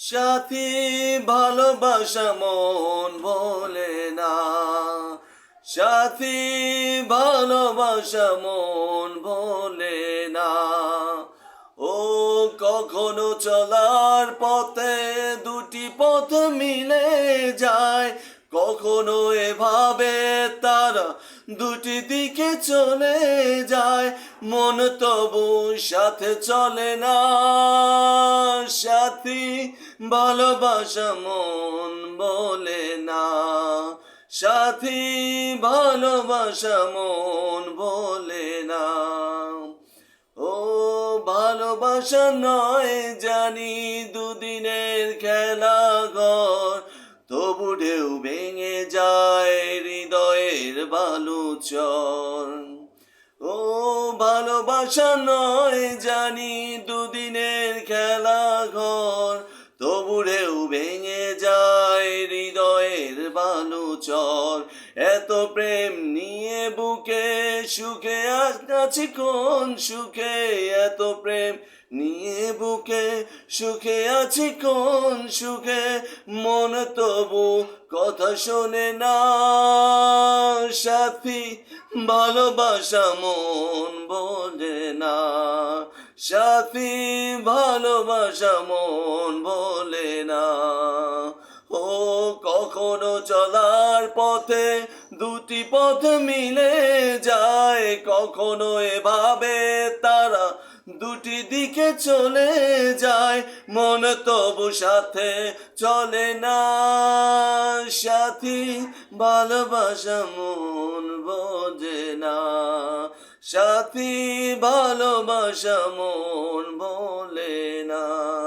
সাথী ভালোবাসা মন বলে না। সাথী ভালোবাসা মন বলে না। ও, কখনো চলার পথে দুটি পথ মিলে যায়। কখনো এভাবে তারা দুটি দিকে চলে যায়। মন তবু সাথে চলে না। সাথী ভালোবাসা মন বলে না। সাথী ভালোবাসা মন বলে না। ও ভালোবাসা নয় জানি দুদিনের খেলা ঘর। ঢেউ ভেঙে যায় হৃদয়ের বালুচর। ও ভালোবাসা নয় জানি দুদিনের খেলা ঘর তবু ঢেউ ভেঙে বালুচর এত প্রেম নিয়ে বুকে সুখে আছি কোন সুখে? এত প্রেম নিয়ে বুকে সুখে আছি কোন সুখে? মন তবু কথা শোনে না। সাথী, ভালোবাসা মন বলে না। সাথী, ভালোবাসা মন কখনো চলার পথে দুটি পথ মিলে যায়। কখনো এভাবে তারা দুটি দিকে চলে যায়। মন তবু সাথে চলে না। সাথী ভালোবাসা মন বোঝে না। সাথী ভালোবাসা মন বলে না।